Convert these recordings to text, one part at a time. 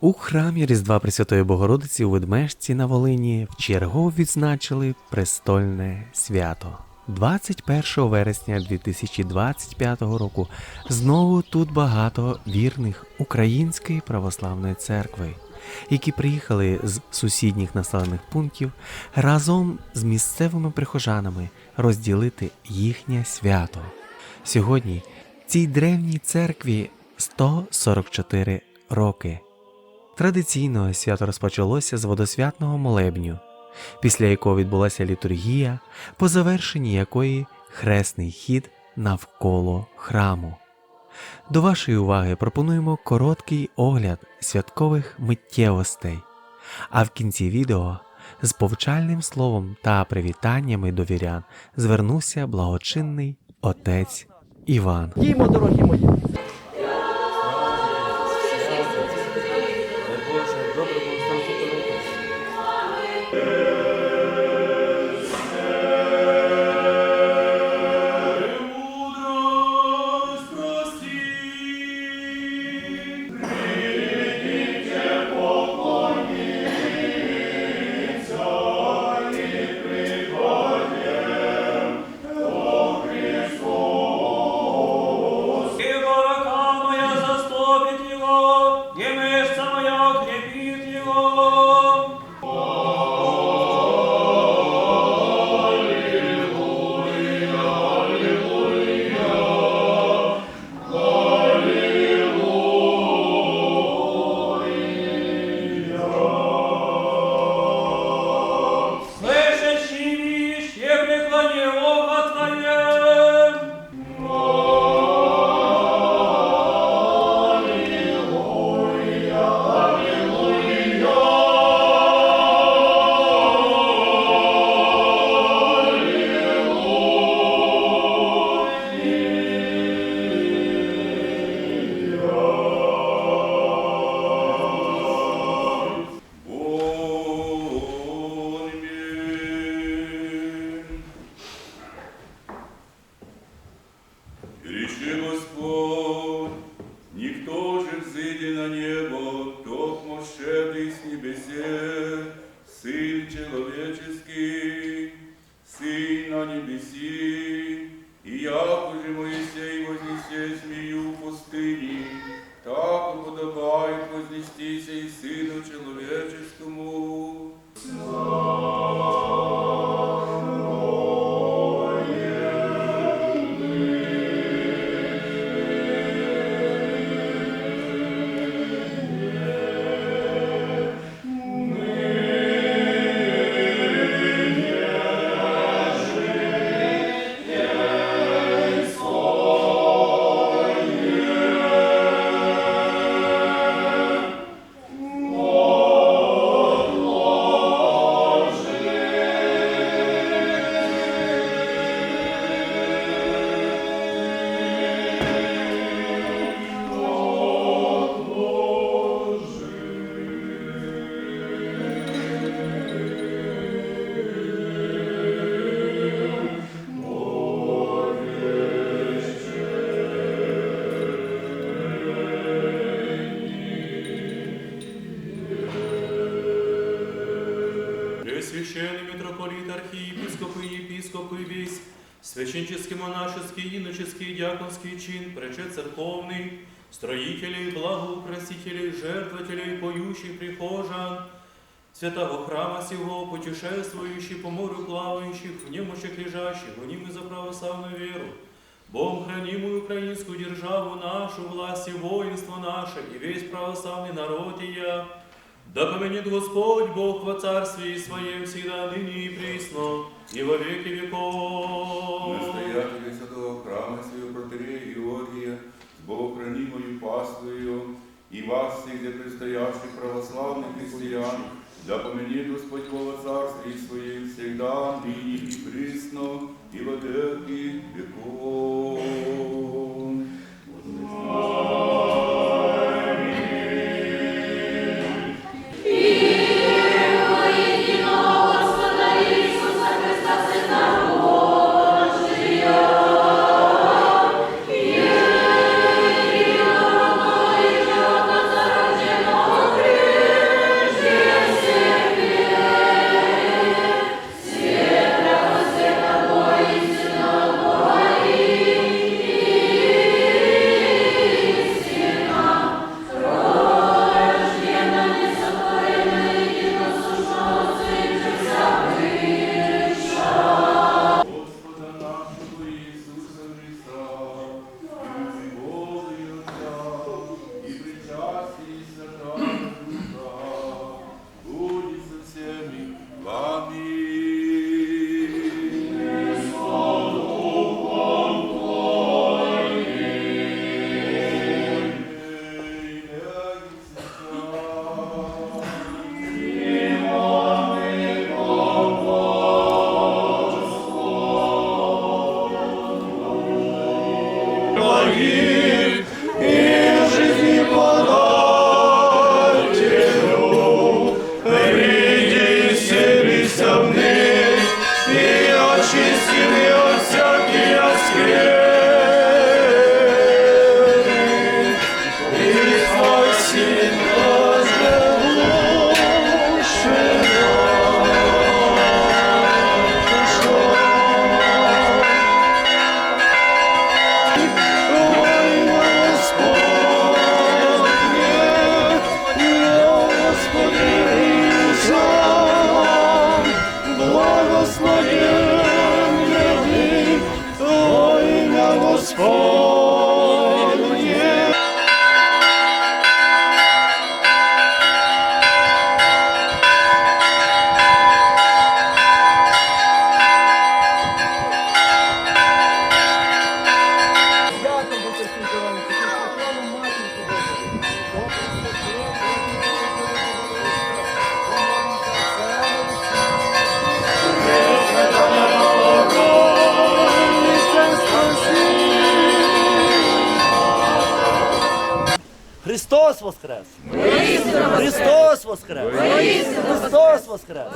У храмі Різдва Пресвятої Богородиці у Ведмежці на Волині вчергово відзначили престольне свято. 21 вересня 2025 року знову тут багато вірних Української православної церкви, які приїхали з сусідніх населених пунктів разом з місцевими прихожанами розділити їхнє свято. Сьогодні цій древній церкві 144 роки. Традиційно свято розпочалося з водосвятного молебню, після якого відбулася літургія, по завершенні якої хресний хід навколо храму. До вашої уваги пропонуємо короткий огляд святкових миттєвостей, а в кінці відео з повчальним словом та привітаннями до вірян звернувся благочинний отець Іван. Діємо, дорогі мої. Небеси, и священческий, монашеский, иноческий, диаконский чин, прече церковный, строителей, благоукрасителей, жертвователей, поющих прихожан, святого храма сего, путешествующих по морю плавающих, в немощах лежащих, гонимы за православную веру, Богом хранимую украинскую державу нашу, власть и воинство наше, и весь православный народ и я, да поменит Господь Бог во царстве Своем всегда, ныне и присно, и во веки веков. Настоятеля святого храма своего протерея Георгия, с богохранимою паствою, и вас всех, где предстоящих православных христиан, да поменит Господь Бога во царстве всегда, ныне и присно, и во веки веков. Христос Воскрес! Христос Воскрес! Христос Воскрес!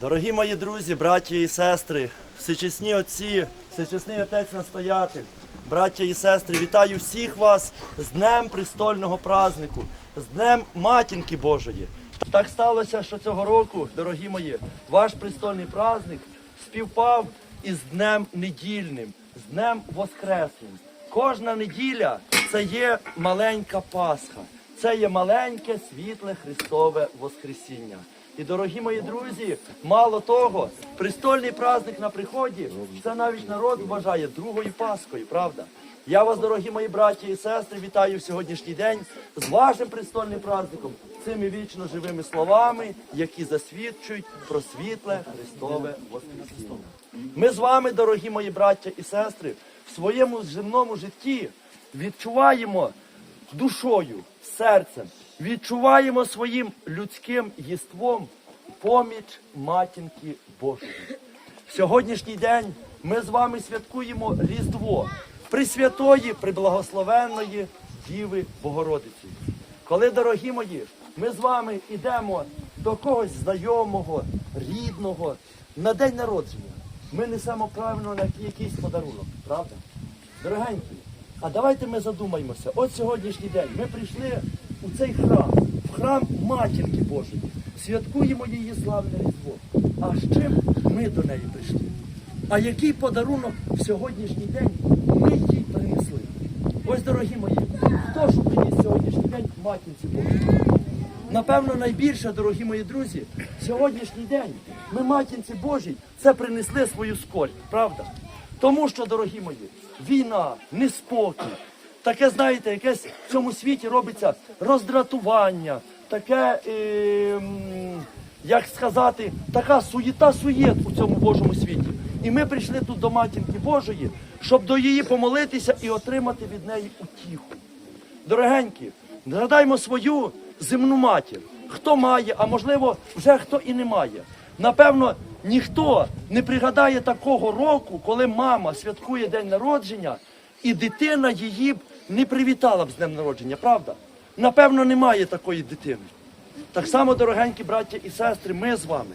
Дорогі мої друзі, браті і сестри, всечесні отці, всечесний отець настоятель, браття і сестри, вітаю всіх вас з Днем престольного празднику, з Днем Матінки Божої. Так сталося, що цього року, дорогі мої, ваш престольний праздник співпав із Днем недільним, з Днем Воскресним. Кожна неділя це є маленька Пасха, це є маленьке світле Христове Воскресіння. І, дорогі мої друзі, мало того, престольний праздник на приході, це навіть народ вважає другою Пасхою, правда? Я вас, дорогі мої браті і сестри, вітаю в сьогоднішній день з вашим престольним праздником, цими вічно живими словами, які засвідчують про світле Христове Воскресіння. Ми з вами, дорогі мої браття і сестри, в своєму земному житті відчуваємо душою, серцем, відчуваємо своїм людським єством поміч матінки Божої. В сьогоднішній день ми з вами святкуємо Різдво Пресвятої, Преблагословенної Діви Богородиці. Коли, дорогі мої, ми з вами йдемо до когось знайомого, рідного на день народження, ми несемо правильно на якийсь подарунок, правда? Дорогенькі, а давайте ми задумаємося. От сьогоднішній день ми прийшли у цей храм, в храм Матінки Божої. Святкуємо її славне Різдво. А з чим ми до неї прийшли? А який подарунок в сьогоднішній день ми їй принесли? Ось, дорогі мої, хто ж приніс сьогоднішній день матінці Божій? Напевно, найбільше, дорогі мої друзі, сьогоднішній день ми матінці Божій це принесли свою скорбь, правда? Тому що, дорогі мої, війна, неспокій, таке, знаєте, якесь в цьому світі робиться роздратування, таке, е, як сказати, така суєта суєт у цьому Божому світі. І ми прийшли тут до матінки Божої, щоб до її помолитися і отримати від неї утіху. Дорогенькі, згадаймо свою земну матір. Хто має, а можливо, вже хто і не має. Напевно, ніхто не пригадає такого року, коли мама святкує день народження, і дитина її б не привітала б з днем народження, правда? Напевно, немає такої дитини. Так само, дорогенькі браття і сестри, ми з вами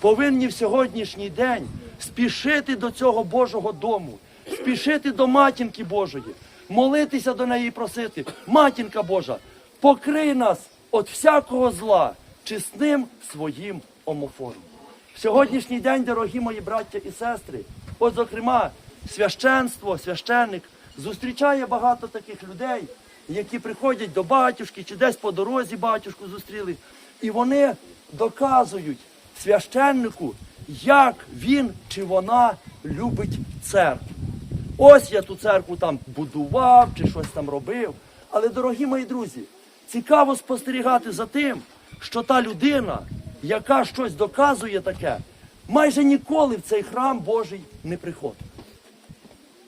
повинні в сьогоднішній день спішити до цього Божого дому, спішити до матінки Божої, молитися до неї і просити, матінка Божа, покрий нас від всякого зла чесним своїм омофором. В сьогоднішній день, дорогі мої браття і сестри, от, зокрема, священство, священник зустрічає багато таких людей, які приходять до батюшки чи десь по дорозі батюшку зустріли, і вони доказують священнику, як він чи вона любить церкву. Ось я ту церкву там будував чи щось там робив. Але, дорогі мої друзі, цікаво спостерігати за тим, що та людина, яка щось доказує таке, майже ніколи в цей храм Божий не приходить.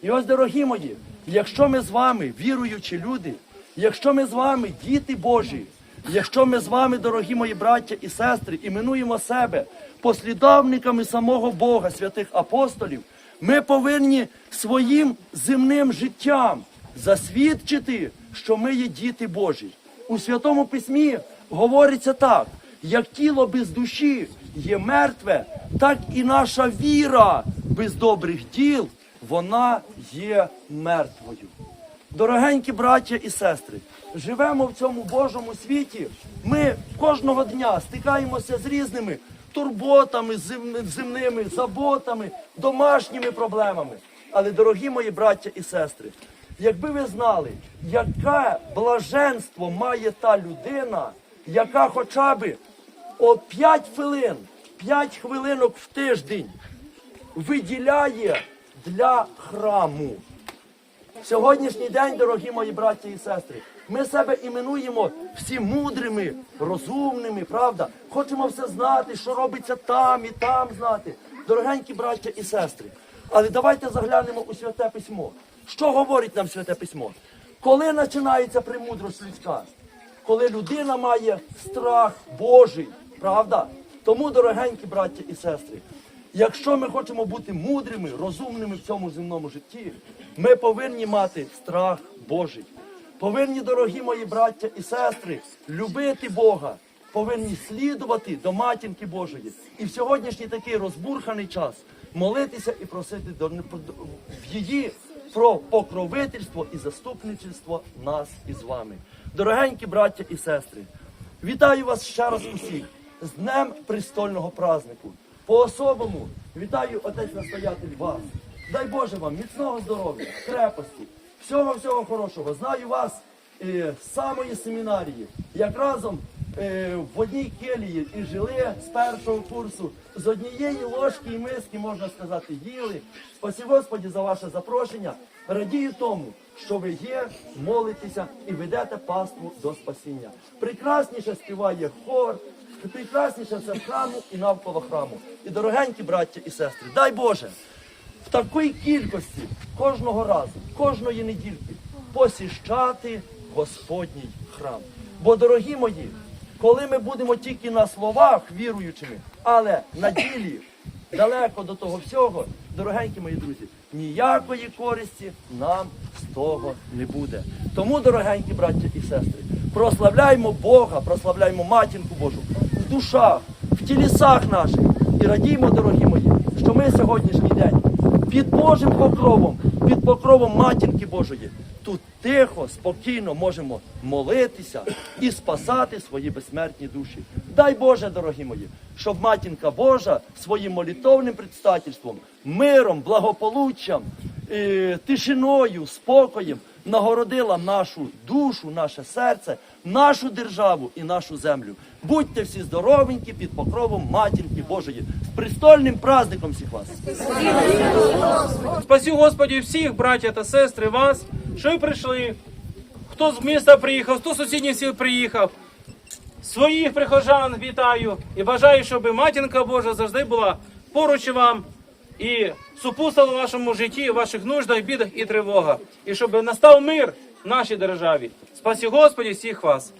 І ось, дорогі мої, якщо ми з вами, віруючі люди, якщо ми з вами діти Божі, якщо ми з вами, дорогі мої браття і сестри, іменуємо себе послідовниками самого Бога, святих апостолів, Ми повинні своїм земним життям засвідчити, що ми є діти Божі. У Святому Письмі говориться так: як тіло без душі є мертве, так і наша віра без добрих діл, вона є мертвою. Дорогенькі браття і сестри, живемо в цьому Божому світі. Ми кожного дня стикаємося з різними турботами, земними заботами, домашніми проблемами. Але, дорогі мої браття і сестри, якби ви знали, яке блаженство має та людина, яка хоча б о 5 хвилин, 5 хвилинок в тиждень виділяє для храму. Сьогоднішній день, дорогі мої браті і сестри, ми себе іменуємо всі мудрими, розумними, правда? Хочемо все знати, що робиться там і там знати. Дорогенькі браття і сестри. Але давайте заглянемо у святе письмо. Що говорить нам святе письмо? Коли починається премудрость людська? Коли людина має страх Божий, правда? Тому, дорогенькі браття і сестри, Якщо ми хочемо бути мудрими, розумними в цьому земному житті, ми повинні мати страх Божий. Повинні, дорогі мої браття і сестри, любити Бога, повинні слідувати до матінки Божої. І в сьогоднішній такий розбурханий час молитися і просити до, в її про покровительство і заступничество нас із вами. Дорогенькі браття і сестри, Вітаю вас ще раз усіх з Днем престольного празднику. По-особому вітаю отець настоятель вас. Дай Боже вам міцного здоров'я, крепості, всього всього хорошого. Знаю вас е, з самої семінарії, як разом е, в одній келії і жили з першого курсу, з однієї ложки і миски, можна сказати, їли. Спасибо Господі за ваше запрошення. Радію тому, що ви є, молитеся і ведете паству до спасіння. Прекрасніше співає хор, прекрасніше все в храму і навколо храму. І дорогенькі браття і сестри, дай Боже, в такій кількості кожного разу, кожної недільки посіщати Господній храм. Бо, дорогі мої, коли ми будемо тільки на словах віруючими, але на ділі далеко до того всього, дорогенькі мої друзі, ніякої користі нам з того не буде. Тому, дорогенькі браття і сестри, прославляймо Бога, прославляймо матінку Божу душах, в тілісах наших. І радіймо, дорогі мої, що ми сьогоднішній день під Божим покровом, під покровом матінки Божої, тут тихо, спокійно можемо молитися і спасати свої безсмертні душі. Дай Боже, дорогі мої, щоб матінка Божа своїм молитовним предстательством, миром, благополуччям, е, тишиною, спокоєм нагородила нашу душу, наше серце, нашу державу і нашу землю. Будьте всі здоровенькі під покровом матінки Божої. З престольним праздником всіх вас! Спасю Господі всіх, браття та сестри, вас, що ви прийшли. Хто з міста приїхав, хто з сусідніх сіл приїхав. Своїх прихожан вітаю і бажаю, щоб матінка Божа завжди була поруч вам і супустило вашому житті, ваших нуждах, бідах і тривогах. І щоб настав мир в нашій державі. Спасі Господі всіх вас.